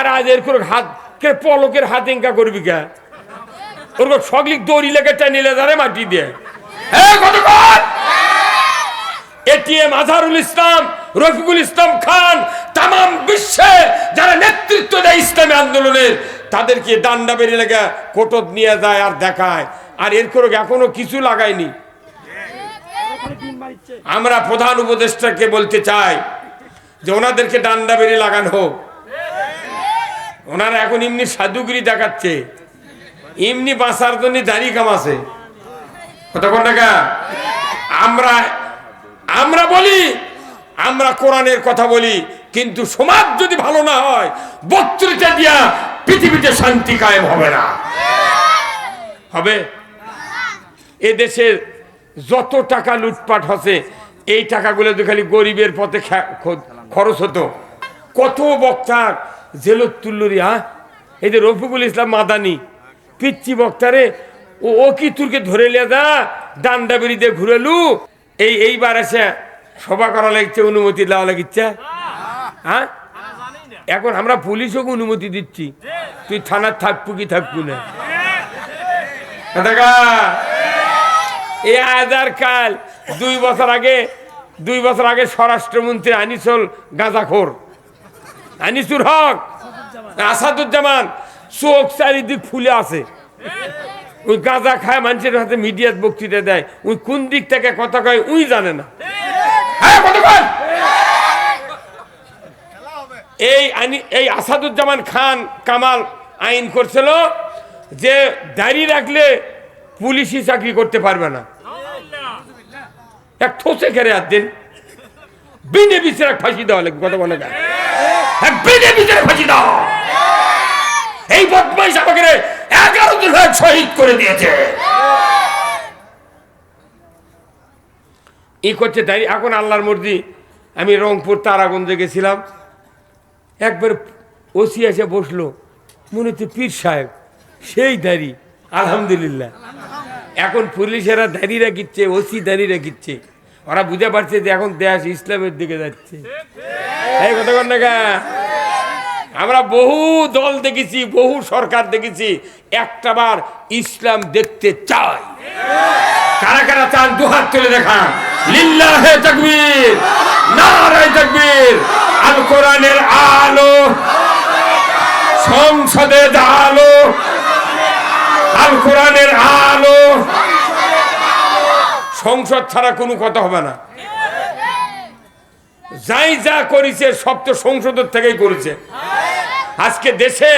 আর আজ এর করে হাত কে পলকের হাত ইঙ্কা করবি কে ওরকম সগলিক দড়ি লেগে টানিলে ধরে মাটি দিয়ে এটিএম আজহারুল ইসলাম রফিকুল ইসলাম খান তাম বিশ্বে যারা নেতৃত্ব দেয় ইসলামী আন্দোলনের তাদেরকে ডান্ডা বেরিয়ে লেগে কোটত নিয়ে যায় আর দেখায় আর এর করে এখনও কিছু লাগায়নি আমরা প্রধান উপদেষ্টাকে বলতে চাই যে ওনাদেরকে ডান্ডা বেরিয়ে লাগানো হোক ওনারা এখন এমনি সাধুগিরি দেখাচ্ছে। এমনি বাঁচার জন্য দাঁড়িয়ে কামাছে কতক্ষণ টাকা আমরা আমরা বলি, আমরা কোরআনের কথা বলি, কিন্তু সমাজ যদি ভালো না হয়, বক্তৃতা দিয়া পৃথিবীতে শান্তি কায়েম হবে না। হবে? এ দেশের যত টাকা লুটপাট হচ্ছে, এই টাকাগুলো তো খালি গরিবের পথে খরচ হতো। কত বক্তার জেলত তুল্লুরি হ্যাঁ? এই যে রফিকুল ইসলাম মাদানি পিচ্ছি বক্তারে, ও ও কি তুরকে ধরে লিয়া দা ডান্ডা বেরি ঘুরেলু? এই, এইবার এসে সভা করা লাগছে, অনুমতি দেওয়া লাগিচ্ছে হ্যাঁ? এখন আমরা পুলিশকে অনুমতি দিচ্ছি। তুই থানার থাকব কি থাকব না? দেখা এই আজার কাল, দুই বছর আগে, দুই বছর আগে স্বরাষ্ট্রমন্ত্রী আনিসুল গাঁজাখোর। আনিসুর হক আসাদুজ্জামান চোখ চারিদিক ফুলে আছে। ওই গাঁজা খায় মানুষের হাতে মিডিয়াত বক্তৃতা দেয়। ওই কোন দিক থেকে কথা কয় উই জানে না। হ্যাঁ, এই আনি এই আসাদুজ্জামান খান কামাল আইন করছিল যে দাড়ি রাখলে পুলিশি চাকরি করতে পারবে না। এক ঠোসে খেরে আর দিন। বিনে বিচারে ফাঁসি দেওয়া লাগবে কত বলে দাও। এই বদমাইশ আমাকে এগারো জন শহীদ করে দিয়েছে। ই করছে তাই, এখন আল্লাহর মর্জি, আমি রংপুর তারাগঞ্জে গেছিলাম। একবার ওসি এসে বসল, মনে হচ্ছে পীর সাহেব, সেই দাড়ি, আলহামদুলিল্লাহ। এখন পুলিশেরা দাঁড়িয়ে রাখিচ্ছে ওসি দাঁড়িয়ে রাখিচ্ছে ওরা বুঝে পারছে যে এখন দেশ ইসলামের দিকে যাচ্ছে। এই কথা কর না আমরা বহু দল দেখেছি, বহু সরকার দেখেছি, একটা বার ইসলাম দেখতে চাই। কারা কারা চান? দুহাত তুলে দেখান। লিল্লাহে তাকবীর, নারায়ে তাকবীর আল কোরআনের আলো, সংসদে আলো আল কোরআনের আলো সংসদ ছাড়া কোনো কথা হবে না। যাই যা করেছে, সব তো সংসদের থেকেই করেছে। আজকে দেশে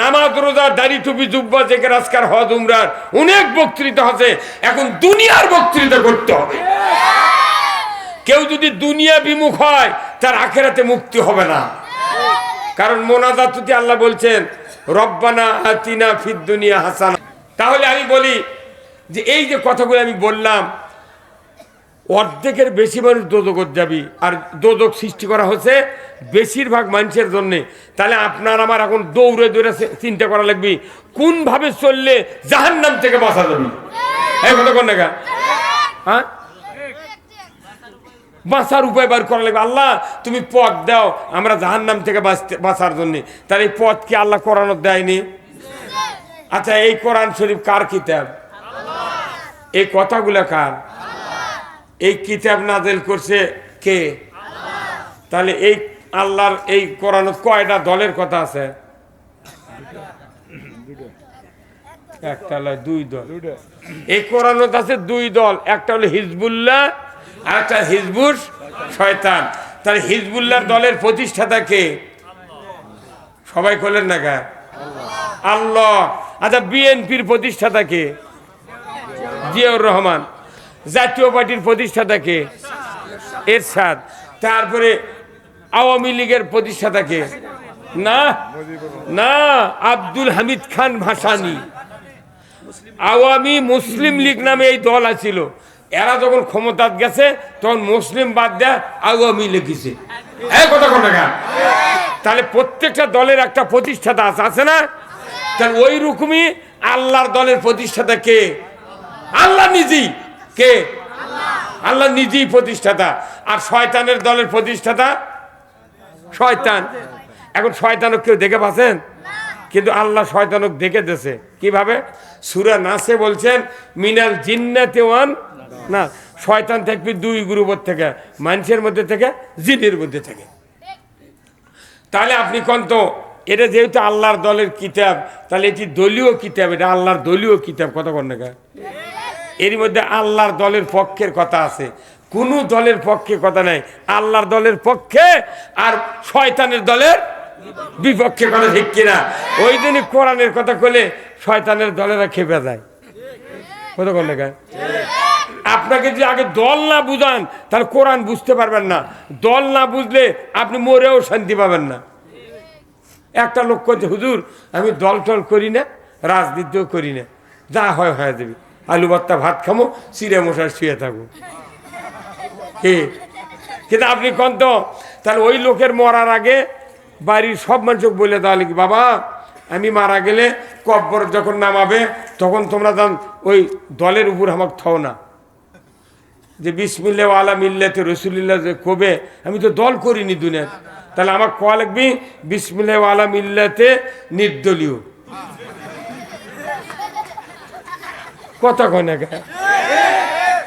নামাজ, রোজা, দাড়ি, টুপি, জুব্বা জেকে রাজকার হজ, উমরার অনেক বক্তৃতা আছে। এখন দুনিয়ার বক্তৃতা করতে হবে। কেউ যদি দুনিয়া বিমুখ হয়, তার আখেরাতে মুক্তি হবে না। কারণ মোনাজাতুতি আল্লাহ বলছেন, রব্বানা আতিনা ফিদ দুনিয়া হাসানা। তাহলে আমি বলি যে, এই যে কথাগুলো আমি বললাম অর্ধেকের বেশি মানুষ দোদকত যাবি আর দোদক সৃষ্টি করা হচ্ছে বেশিরভাগ মানুষের জন্যে। তাহলে আপনার আমার এখন দৌড়ে দৌড়ে চিন্তা করা লাগবে, কোনভাবে চললে জাহান নাম থেকে বাঁচা যাবে? এই হ্যাঁ? বাঁচার উপায় বার করা লাগবে। আল্লাহ, তুমি পথ দাও আমরা জাহান নাম থেকে বাঁচতে বাঁচার জন্যে। তাহলে এই পথ কি আল্লাহ কোরআনত দেয়নি? আচ্ছা এই কোরআন শরীফ কার কিতাব? এই কথাগুলো কার? এই কিতাব নাজেল করছে কে? তাহলে এই আল্লাহর এই কোরআন কয়টা দলের কথা আছে? একটা হলো দুই দল। এই কোরআন আছে দুই দল একটা হলো হিজবুল্লাহ আর একটা হিজবুর শয়তান। তাহলে হিজবুল্লাহর দলের প্রতিষ্ঠাতা কে? সবাই করলেন না কা আল্লাহ। আচ্ছা বিএনপির প্রতিষ্ঠাতা কে? জিয়াউর রহমান। জাতীয় পার্টির প্রতিষ্ঠাতা কে এরশাদ। তারপরে আওয়ামী লীগের প্রতিষ্ঠাতা কে না না, আব্দুল হামিদ খান ভাসানি। আওয়ামী মুসলিম লীগ নামে এই দল আছিল। এরা যখন ক্ষমতাত গেছে, তখন মুসলিম বাদ দেয় আওয়ামী লিখেছে তাহলে প্রত্যেকটা দলের একটা প্রতিষ্ঠাতা আছে আছে না? তাহলে ওই রকমই আল্লাহর দলের প্রতিষ্ঠাতা কে? আল্লাহ নিজেই। কে? আল্লাহ নিজেই প্রতিষ্ঠাতা। আর শয়তানের দলের প্রতিষ্ঠাতা? শয়তান। এখন শয়তানক কেউ দেখে পাচ্ছেন? কিন্তু আল্লাহ শয়তানক দেখে দিয়েছে। কীভাবে? সুরা নাসে বলছেন, মিনাল জিন্নাতে ওয়ান না, শয়তান থাকবে দুই গ্রুপের থেকে, মানুষের মধ্যে থেকে, জিনের মধ্যে থেকে। তাহলে আপনি কোন তো? এটা যেহেতু আল্লাহর দলের কিতাব, তাহলে এটি দলীয় কিতাব, এটা আল্লাহর দলীয় কিতাব, কথা কন না এর মধ্যে আল্লাহর দলের পক্ষের কথা আছে। কোনো দলের পক্ষে কথা নাই। আল্লাহর দলের পক্ষে আর শয়তানের দলের বিপক্ষে কথা ঠিক কিনা। ওই দিনই কোরআনের কথা কলে শয়তানের দলেরা খেপে যায়। কন না আপনাকে যদি আগে দল না বুঝান, তাহলে কোরআন বুঝতে পারবেন না। দল না বুঝলে আপনি মরেও শান্তি পাবেন না। একটা লোক করছে হুজুর, আমি দল টল করি না, রাজনীতিও করি না। যা হয়, হয়ে যাবে। আলু ভর্তা, ভাত খামো চিড়ে মশার শুয়ে থাকব হে, কিন্তু আপনি কন তো? তাহলে ওই লোকের মরার আগে বাড়ির সব মানুষকে বলে তাহলে কি বাবা, আমি মারা গেলে কব্বর যখন নামাবে, তখন তোমরা যান ওই দলের উপর আমাকে থাও না। যে বিসমিল্লা আলা মিল্লাতে রসুলিল্লাহ যে কবে, আমি তো দল করিনি দুনিয়ার তাহলে আমার কোয়া লাগবি বিসমিল্লা আলা মিল্লাতে নির্দলীয়। কথা কয় না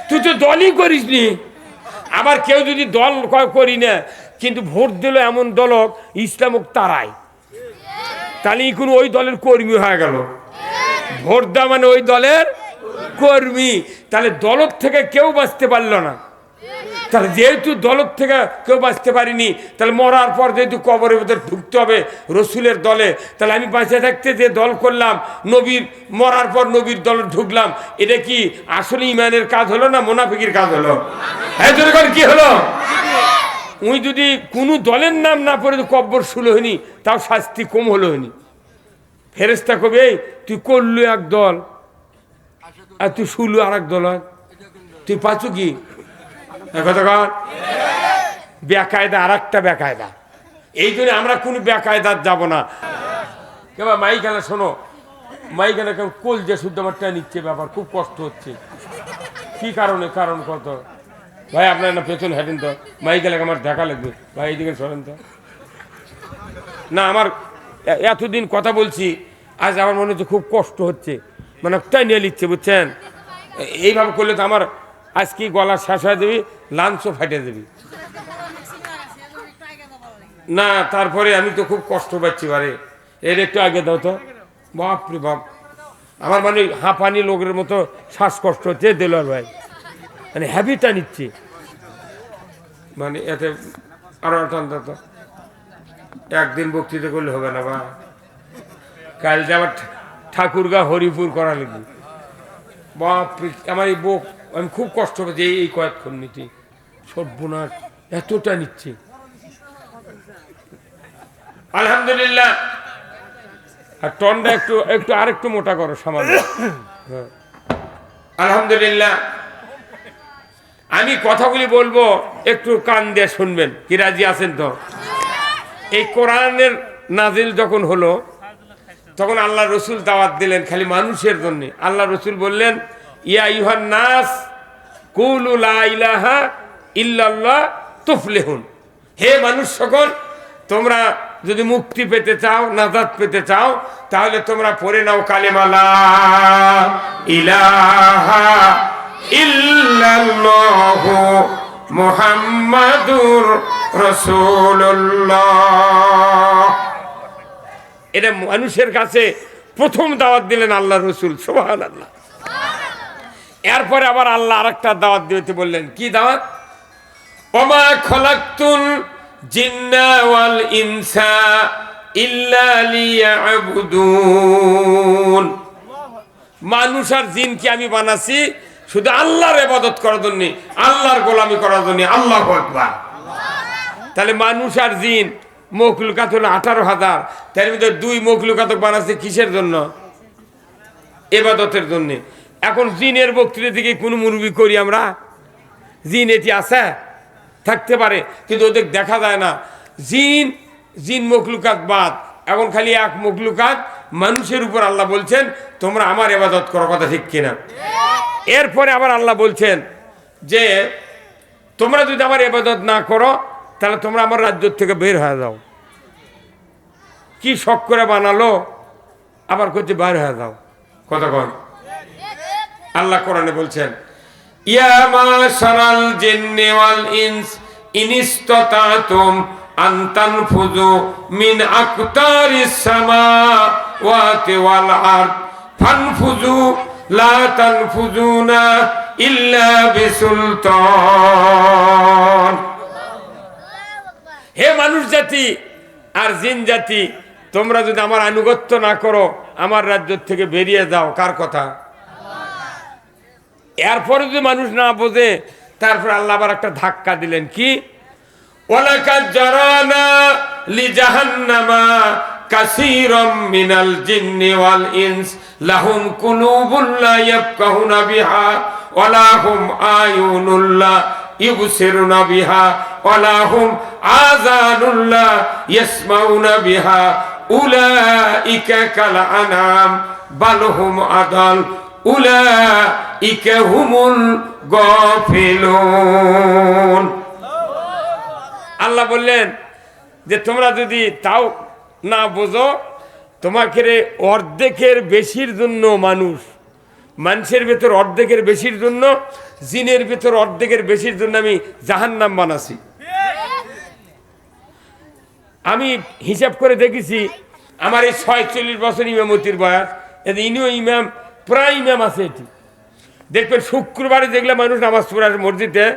তুই তো দলই করিস নি। আবার কেউ যদি দল করি না, কিন্তু ভোট দিল এমন দলক ইসলামক তারাই। তাহলে কোনো ওই দলের কর্মী হয়ে গেল। ভোট দেওয়া মানে ওই দলের কর্মী। তাহলে দলত থেকে কেউ বাঁচতে পারল না। তাহলে যেহেতু দলত থেকে কেউ বাঁচতে পারিনি তাহলে মরার পর যেহেতু কবরের ভিতরে ঢুকতে হবে রসুলের দলে তাহলে আমি বাঁচে থাকতে যে দল করলাম নবীর মরার পর নবীর দলে ঢুকলাম এটা কি আসলে ইমানের কাজ হলো না মোনাফিকির কাজ হলো? হ্যাঁ কি হলো? উনি যদি কোনো দলের নাম না পড়ে কব্বর শুলো হয়নি তাও শাস্তি কম হলো হয়নি। ফেরেস্তা কবে "এই, তুই করলু এক দল আর তুই শুলু আর এক দল হয়। তুই পাচু কি? বেকায়দা আর একটা বেকায়দা এই জন্য আমরা কোনো বেকায়দার যাব না। কেবা মাই খেলা শোনো মাই খেলা কেমন কোল যে শুদ্ধ আমার নিচ্ছে ব্যাপার, খুব কষ্ট হচ্ছে। কি কারণে, কারণ কত? ভাই, আপনার না পেছন হেঁটেন তো? মাই গেলে আমার দেখা লাগবে। ভাই এইদিকে সরেন তো। না, আমার এতদিন কথা বলছি, আজ আমার মনে হচ্ছে খুব কষ্ট হচ্ছে। মানে টাই নিয়ে নিচ্ছে, বুঝছেন? এইভাবে করলে তো আমার আজকে গলা শেষ হয়ে দেবি লাঞ্চও ফাটে দিবি না, তারপরে আমি তো খুব কষ্ট পাচ্ছি বারে। এর একটু আগে দাও তো। বাপ রে বাপ। আমার মানে হাঁপানি লোকের মতো শ্বাসকষ্ট হচ্ছে দেলোয়ার ভাই। মানে হ্যাবিটা নিচ্ছে। মানে এতে আরও টানটা তো। একদিন বক্তৃতা করলে হবে না বা। কাল যে আবার ঠাকুরগা হরিপুর করা লাগবে বাপরে, আমার এই বুক আমি খুব কষ্ট এই- এই কয়েকক্ষণ নিতে সর্বনাশ, এতটা নিচ্ছে। আলহামদুলিল্লাহ। আর টনটা একটু একটু, আরেকটু মোটা করো, সামান্য। হ্যাঁ। আলহামদুলিল্লাহ। আমি কথাগুলি বলব, একটু কান দিয়ে শুনবেন, কি রাজি আছেন তো? এই কোরআনের নাজিল যখন হলো, তখন আল্লাহ রসুল দাওয়াত দিলেন খালি মানুষের জন্য। আল্লাহ রসুল বললেন, ইয়া ইউহান নাস কুলু লা ইলাহা ইল্লাল্লাহ তুফলিহুন। হে মানুষ সকল, তোমরা যদি মুক্তি পেতে চাও, নাজাত পেতে চাও, তাহলে তোমরা পড়ে নাও কালেমালা ইলাহা ইল্লাল্লাহু মুহাম্মাদুর রাসূলুল্লাহ। এটা মানুষের কাছে প্রথম দাওয়াত দিলেন আল্লাহ রসুল সোহান আল্লাহ এরপরে আবার আল্লাহ আরেকটা দাওয়াত দিতে বললেন। কি দাওয়াত? ওমা খলাক্তুল জিন্না ওয়াল ইনসা ইল্লা লিয়াবুদুন। মানুষ আর জিনকে আমি বানাছি? শুধু আল্লাহর ইবাদত করার জন্য, আল্লাহর গোলামি করার জন্য। আল্লাহ আকবার। তাহলে মানুষ আর জিন মখলুকাত হলো আঠারো হাজার। তার ভিতরে দুই মখলুকাতক বানাচ্ছে কিসের জন্য? এবাদতের জন্য। এখন জিনের বক্তৃতা থেকে কোনো মুরবি করি আমরা? জিন এটি আছে, থাকতে পারে, কিন্তু ওদের দেখা যায় না। জিন জিন মখলুকাত বাদ, এখন খালি এক মখলুকাত, মানুষের উপর আল্লাহ বলছেন, তোমরা আমার এবাদত করো কথা ঠিক কিনা? এরপরে আবার আল্লাহ বলছেন যে, তোমরা যদি আমার এবাদত না করো, তাহলে তোমরা আমার রাজ্য থেকে বের হয়ে যাও। কি শখ করে বানালো, আবার করছে বাইরে হয়ে যাও। কথা কতক্ষণ আল্লাহ কোরআনে বলছেন, ইয়া মাশারাল জিন্নি ওয়াল ইনস, ইনিস্তাতাতুম আন তানফুযু মিন আকতারিস সামাওয়াতি ওয়াল আরদ, ফানফুযু, লা তানফুযুনা ইল্লা বিসুলতান। হে মানুষ জাতি আর জিন জাতি, তোমরা যদি আমার আনুগত্য না করো, আমার রাজ্য থেকে বেরিয়ে যাও, কার কথা? এরপরে যদি মানুষ না বোঝে, তারপর আল্লাহ আবার একটা ধাক্কা দিলেন। কি? মিনাল ইনস, লাহুম বিহা, ওয়ালা হুম আয়ুনুন লা ইবসিরুনা বিহা, ওয়ালা হুম আযানুন লা ইয়াসমাউনা বিহা, উলাইকা কাল আনাম, বাল হুম আদাল আল্লাহ বললেন যে, তোমরা যদি তাও না বোঝো তোমাকে অর্ধেকের বেশির জন্য মানুষ, মানুষের ভেতর অর্ধেকের বেশির জন্য, জিনের ভেতর অর্ধেকের বেশির জন্য আমি জাহান্নাম বানাছি। আমি হিসাব করে দেখেছি, আমার এই ছয়চল্লিশ বছর ইমামতির বয়স। ইনিও ইমাম প্রায় ইমাম আছে এটি। দেখবেন শুক্রবারে দেখলে মানুষ নামাজ পড়ে মসজিদে,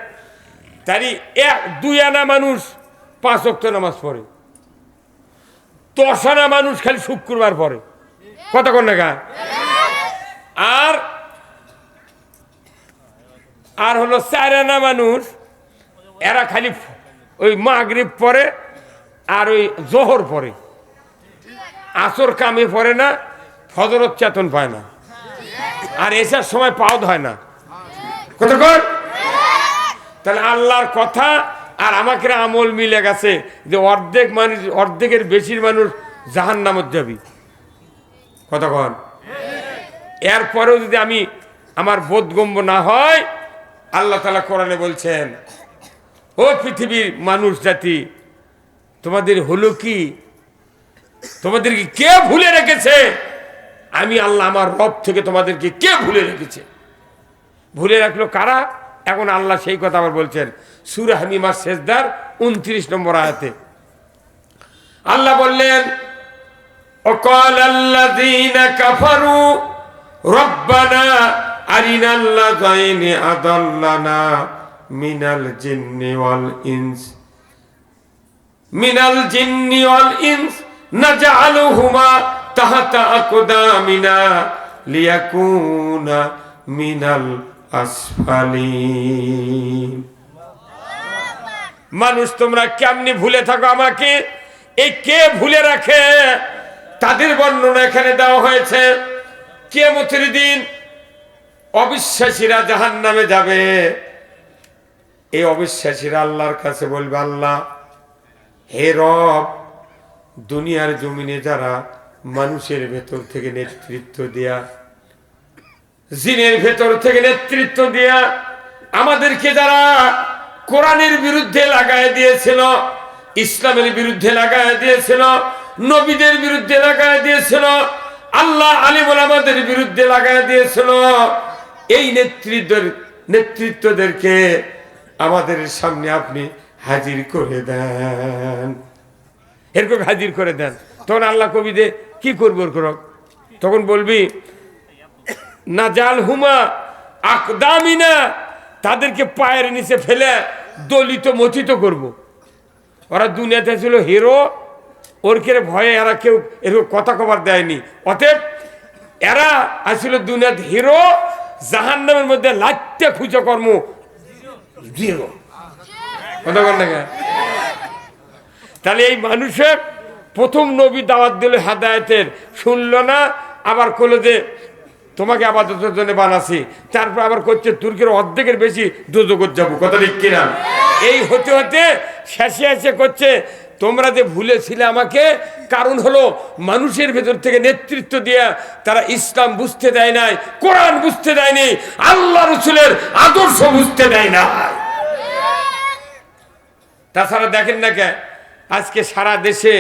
তারই এক, দুই আনা মানুষ পাঁচ অক্ট নামাজ পড়ে। দশ আনা মানুষ খালি শুক্রবার পড়ে। কতক্ষণ না আর আর হলো চার আনা মানুষ, এরা খালি ওই মাগরিব পরে আর ওই জোহর পরে আসর কামে পড়ে না ফজরত চেতন পায় না। আর এসার সময় পাওদ হয় না। কতক্ষণ তাহলে আল্লাহর কথা আর আমাকে আমল মিলে গেছে যে অর্ধেক মানুষ, অর্ধেকের বেশির মানুষ জাহান নামত যাবি কতক্ষণ এরপরেও যদি আমি আমার বোধগম্য না হয়, আল্লাহ তালা কোরআনে বলছেন, ও পৃথিবীর মানুষ জাতি, তোমাদের হলো কি? তোমাদেরকে কে ভুলে রেখেছে? আমি আল্লাহ আমার রব থেকে তোমাদেরকে কে ভুলে রেখেছে? ভুলে রাখল কারা? এখন আল্লাহ সেই কথা আবার বলছেন সুরহানিমা শেষদার উনত্রিশ নম্বর আয়াতে। আল্লাহ বললেন অকল আল্লাহ কাফারু, রব্বানা আরিন আরিনাল্লা জয়নি আদাল্লানা মিনাল জিন্নি ওয়াল ইনস। মিনাল জিন্নি ওয়াল ইনস না জালু হুমা মানুষ, তোমরা কেমনি ভুলে থাকো আমাকে? এই কে ভুলে রাখে? তাদের বর্ণনা এখানে দেওয়া হয়েছে। কে মতির দিন অবিশ্বাসীরা জাহান নামে যাবে। এই অবিশ্বাসীরা আল্লাহর কাছে বলবে, আল্লাহ, হে রব, দুনিয়ার জমিনে যারা মানুষের ভেতর থেকে নেতৃত্ব দেয়া, জিনের ভেতর থেকে নেতৃত্ব দেয়া, আমাদেরকে যারা কোরআনের বিরুদ্ধে লাগায় দিয়েছিল, ইসলামের বিরুদ্ধে লাগায় দিয়েছিল, নবীদের বিরুদ্ধে লাগায় দিয়েছিল, আল্লাহ আলিমুল আমাদের বিরুদ্ধে লাগায় দিয়েছিল, এই নেতৃত্বের, নেতৃত্বদেরকে আমাদের সামনে আপনি হাজির করে দেন। এরকম হাজির করে দেন। তখন আল্লাহ কবি কবিদে কি করব করক তখন বলবি, না জাল হুমা আকদামিনা তাদেরকে পায়ের নিচে ফেলে দলিত মথিত করব। ওরা দুনিয়াতে ছিল হিরো, ওর কেড়ে ভয়ে এরা কেউ এরকম কথা কবার দেয়নি। অতএব এরা আসছিল দুনিয়াতে হিরো জাহান নামের মধ্যে লাইতে খুঁজে কর্ম। কথা বল না তাহলে এই মানুষের প্রথম নবী দাওয়াত দিল হাদায়তের। শুনল না, আবার করল যে, তোমাকে আপাততের জন্য বানাছি। তারপর আবার করছে তুর্কের অর্ধেকের বেশি দুজগত যাব কথা ঠিক কিনা? এই হতে হতে শেষে এসে করছে তোমরা যে ভুলেছিলে আমাকে, কারণ হলো মানুষের ভেতর থেকে নেতৃত্ব দিয়ে তারা ইসলাম বুঝতে দেয় নাই, কোরআন বুঝতে দেয়নি আল্লাহ রসুলের আদর্শ বুঝতে দেয় না তাছাড়া দেখেন না কে, আজকে সারা দেশে